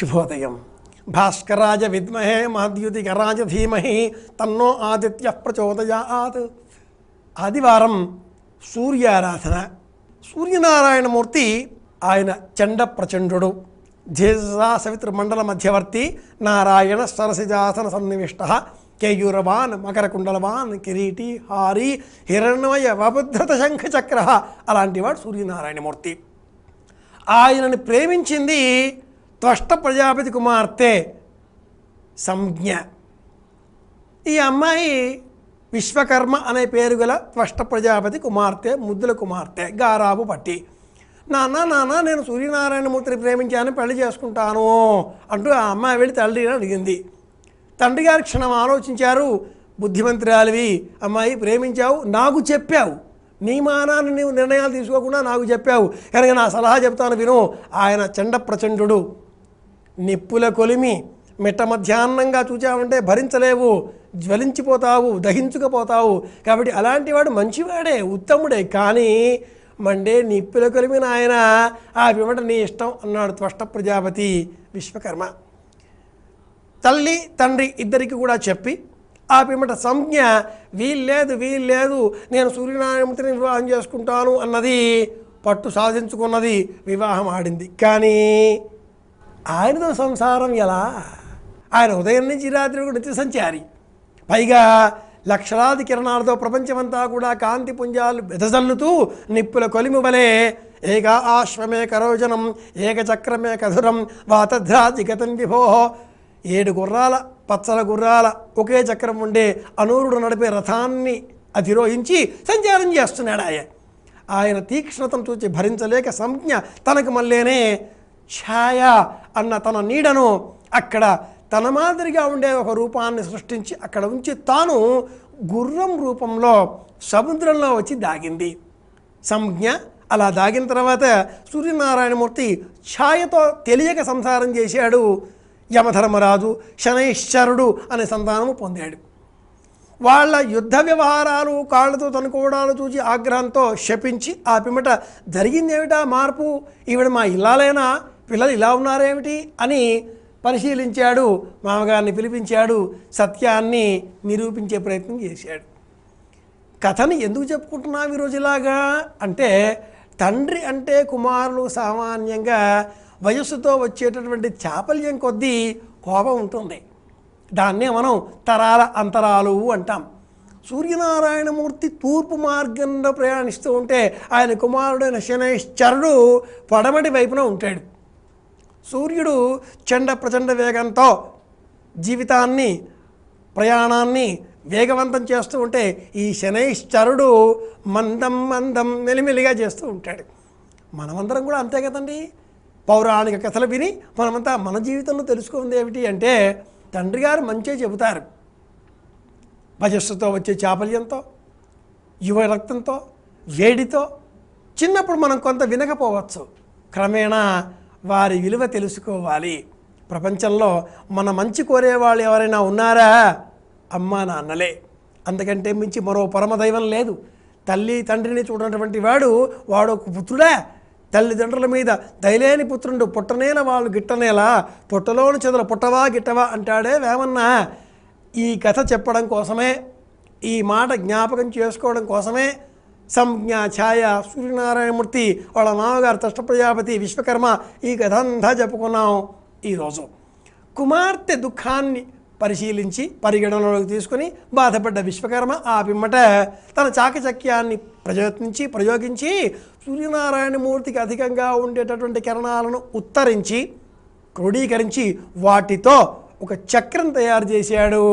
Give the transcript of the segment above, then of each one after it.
శుభోదయం. భాస్కరాజ విద్మహే మహద్యుతికరాజ ధీమహి తన్నో ఆదిత్య ప్రచోదయాత్. ఆదివారం సూర్యారాధన. సూర్యనారాయణమూర్తి ఆయన చండ ప్రచండు ధీసా సవితృ మండల మధ్యవర్తి నారాయణ సరసిజాసన సన్నివిష్ట. కేయూరవాన్ మకరకుండలవాన్ కిరీటి హారి హిరణ్మయ వభద్రత శంఖచక్ర అలాంటివాడు సూర్యనారాయణమూర్తి. ఆయనని ప్రేమించింది త్వష్ట ప్రజాపతి కుమార్తె సంజ్ఞ ఈ అమ్మాయి విశ్వకర్మ అనే పేరు గల త్వష్ట ప్రజాపతి కుమార్తె ముద్దుల కుమార్తె గారాబు పట్టి నాన్న నాన్న నేను సూర్యనారాయణమూర్తిని ప్రేమించాను పెళ్ళి చేసుకుంటాను అంటూ ఆ అమ్మాయి వెళ్ళి తల్లిని అడిగింది. తండ్రి గారు క్షణం ఆలోచించారు బుద్ధిమంతురాలివి అమ్మాయి ప్రేమించావు నాకు చెప్పావు. నీ మానాన్ని నీవు నిర్ణయాలు తీసుకోకుండా నాకు చెప్పావు. కనుక నా సలహా చెప్తాను విను. ఆయన చండ ప్రచండు నిప్పుల కొలిమి మిట్ట మధ్యాహ్నంగా చూచావంటే భరించలేవు జ్వలించిపోతావు దహించుకుపోతావు. కాబట్టి అలాంటి వాడు మంచివాడే ఉత్తముడే. కానీ మండే నిప్పుల కొలిమి నాయన ఆ విమట నీ ఇష్టం అన్నాడు త్వష్ట ప్రజాపతి విశ్వకర్మ. తల్లి తండ్రి ఇద్దరికి కూడా చెప్పి ఆ పిమ్మట సంజ్ఞ వీల్లేదు వీల్లేదు నేను సూర్యనారాయణమూర్తిని వివాహం చేసుకుంటాను అన్నది పట్టు సాధించుకున్నది వివాహం ఆడింది. కానీ ఆయనతో సంసారం ఎలా? ఆయన ఉదయం నుంచి రాత్రి కూడా నిత్య సంచారి. పైగా లక్షలాది కిరణాలతో ప్రపంచమంతా కూడా కాంతి పుంజాలు వెదజల్లుతూ నిప్పుల కొలిమి వలె ఏక ఆశ్వమే కరోజనం ఏకచక్రమే కధురం వాతధ్రాజిగతం విభో. ఏడు గుర్రాల పచ్చల గుర్రాల ఒకే చక్రం ఉండే అనూరుడు నడిపే రథాన్ని అధిరోహించి సంచారం చేస్తున్నాడు ఆయన. ఆయన తీక్ష్ణతను చూచి భరించలేక సంజ్ఞ తనకు మళ్ళీనే ఛాయ అన్న తన నీడను అక్కడ తన మాదిరిగా ఉండే ఒక రూపాన్ని సృష్టించి అక్కడ ఉంచి తాను గుర్రం రూపంలో సముద్రంలో వచ్చి దాగింది. సంజ్ఞ అలా దాగిన తర్వాత సూర్యనారాయణమూర్తి ఛాయతో తెలియక సంసారం చేశాడు. యమధర్మరాజు శనైశ్వరుడు అనే సంతానము పొందాడు. వాళ్ళ యుద్ధ వ్యవహారాలు కాళ్ళతో తనుకోవడాలు చూసి ఆగ్రహంతో శపించి ఆ పిమ్మట జరిగిందేమిటా మార్పు? ఈవిడ మా ఇల్లాలైనా? పిల్లలు ఇలా ఉన్నారేమిటి అని పరిశీలించాడు మామగారిని పిలిపించాడు సత్యాన్ని నిరూపించే ప్రయత్నం చేశాడు. కథని ఎందుకు చెప్పుకుంటున్నాం ఈరోజు ఇలాగా? అంటే తండ్రి అంటే కుమారులు సామాన్యంగా వయస్సుతో వచ్చేటటువంటి చాపల్యం కొద్దీ కోపం ఉంటుంది. దాన్నే మనం తరాల అంతరాలు అంటాం. సూర్యనారాయణమూర్తి తూర్పు మార్గంలో ప్రయాణిస్తూ ఉంటే ఆయన కుమారుడైన శనైశ్చరుడు పడమటి వైపున ఉంటాడు. సూర్యుడు చండ ప్రచండ వేగంతో జీవితాన్ని ప్రయాణాన్ని వేగవంతం చేస్తూ ఉంటే ఈ శనైశ్చరుడు మందం మందం మెలిమెలిగా చేస్తూ ఉంటాడు. మనమందరం కూడా అంతే కదండి? పౌరాణిక కథలు విని మనమంతా మన జీవితంలో తెలుసుకుంది ఏమిటి అంటే తండ్రి గారు మంచిగా చెబుతారు. వయస్సుతో వచ్చే చాపల్యంతో యువ రక్తంతో వేడితో చిన్నప్పుడు మనం కొంత వినకపోవచ్చు. క్రమేణా వారి విలువ తెలుసుకోవాలి. ప్రపంచంలో మన మంచి కోరేవాళ్ళు ఎవరైనా ఉన్నారా? అమ్మా నాన్నలే. అంతకంటే మించి మరో పరమదైవం లేదు. తల్లి తండ్రిని చూడనటువంటి వాడు వాడు ఒక పుత్రుడా? తల్లిదండ్రుల మీద దయలేని పుత్రుడు. పుట్టనేల వాళ్ళు గిట్టనేలా? పుట్టలోని చెదలు పుట్టవా గిట్టవా అంటాడే వేమన్నా? ఈ కథ చెప్పడం కోసమే ఈ మాట జ్ఞాపకం చేసుకోవడం కోసమే సంజ్ఞ ఛాయ సూర్యనారాయణమూర్తి వాళ్ళ మామగారు తష్ట ప్రజాపతి విశ్వకర్మ ఈ కథ అంతా చెప్పుకున్నాం ఈరోజు. కుమార్తె దుఃఖాన్ని పరిశీలించి పరిగణనలోకి తీసుకుని బాధపడ్డ విశ్వకర్మ ఆ పిమ్మట తన చాకచక్యాన్ని ప్రయత్నించి ప్రయోగించి సూర్యనారాయణమూర్తికి అధికంగా ఉండేటటువంటి కిరణాలను ఉత్తరించి క్రోడీకరించి వాటితో ఒక చక్రం తయారు చేశాడు.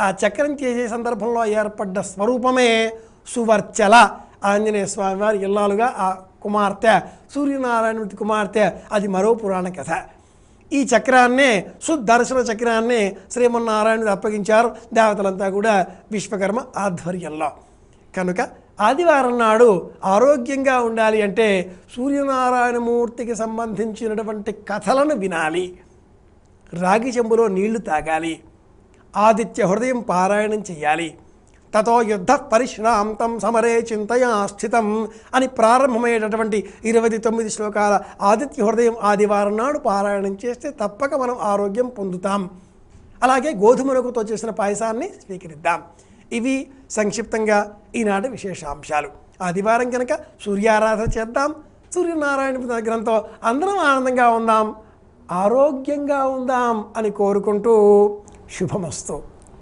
ఆ చక్రం చేసే సందర్భంలో ఏర్పడ్డ స్వరూపమే సువర్చల. ఆంజనేయ స్వామి వారి ఇల్లాలుగా ఆ కుమార్తె సూర్యనారాయణమూర్తి కుమార్తె అది మరో పురాణ కథ. ఈ చక్రాన్నే సుదర్శన చక్రాన్నే శ్రీమన్నారాయణుడు అప్పగించారు. దేవతలంతా కూడా విశ్వకర్మ ఆధ్వర్యంలో. కనుక ఆదివారం నాడు ఆరోగ్యంగా ఉండాలి అంటే సూర్యనారాయణమూర్తికి సంబంధించినటువంటి కథలను వినాలి. రాగి చెంబులో నీళ్ళు తాగాలి. ఆదిత్య హృదయం పారాయణం చేయాలి. తతో యుద్ధ పరిశ్రాంతం సమరే చింతయా స్థితం అని ప్రారంభమయ్యేటటువంటి ఇరవై తొమ్మిది శ్లోకాల ఆదిత్య హృదయం ఆదివారం నాడు పారాయణం చేస్తే తప్పక మనం ఆరోగ్యం పొందుతాం. అలాగే గోధుమ చేసిన పాయసాన్ని స్వీకరిద్దాం. ఇవి సంక్షిప్తంగా ఈనాటి విశేషాంశాలు. ఆదివారం కనుక సూర్యారాధన చేద్దాం. సూర్యనారాయణ గ్రంథంతో అందరం ఆనందంగా ఉందాం. ఆరోగ్యంగా ఉందాం అని కోరుకుంటూ శుభమస్తు.